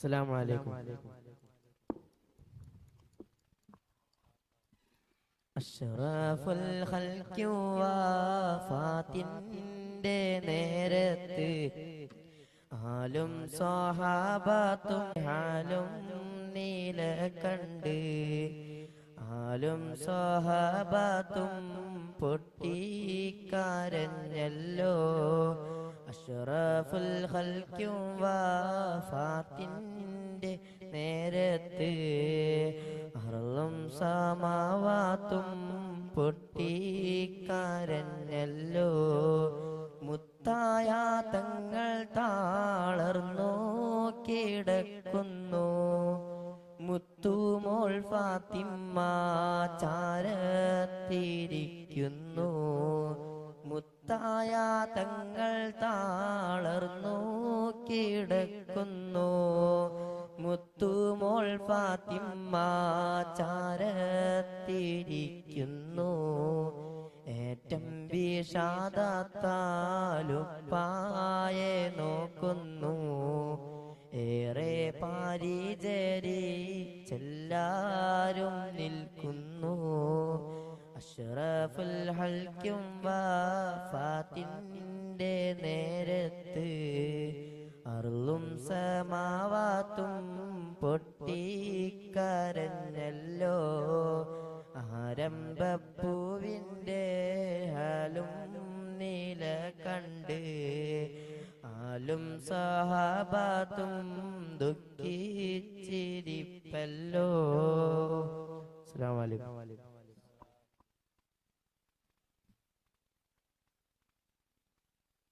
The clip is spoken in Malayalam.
അസ്സലാമു അലൈക്കും. അഷ്റഫുൽ ഖൽഖി വഫാത്തിന്റെ നേരത്ത് ആലും സ്വഹാബത്തും ഹാലും നീല കണ്ട് ആലും സ്വഹാബത്തും പൊട്ടിക്കാരഞ്ഞല്ലോ അഷ്റഫുൽ ഹൽക്കും വാഫാത്തിന്റെ നേരത്ത് അറളും സമാവാത്തും പൊട്ടിക്കാരനല്ലോ. മുത്തായ തങ്ങൾ താളർന്നു കിടക്കുന്നു. മുത്തുമോൾ ഫാത്തിമ്മ ചാരത്തിരിക്കുന്നു മുത്തായ തങ്ങൾ താളർന്നു കിടക്കുന്നു. മുത്തുമോൾ ഫാത്തിമ്മ ചാരത്തിരിക്കുന്നു. ഏറ്റം വിഷാദത്താലുപ്പായെ നോക്കുന്നു. ഏറെ പാരിചരി ചെല്ലാരും നിൽക്കുന്നു. അഷ്റഫുൽ ഹൽക്കും വാഫാത്തിന്റെ നേരത്ത് അറുളും സമാവാത്തും പൊട്ടിക്കരഞ്ഞല്ലോ. ആരംഭപ്പൂവിന്റെ ഹാലും നീല കണ്ട് ആലും സഹാബാത്തും ദുഃഖിച്ചിരിപ്പല്ലോ. അസ്സലാമു അലൈക്കും.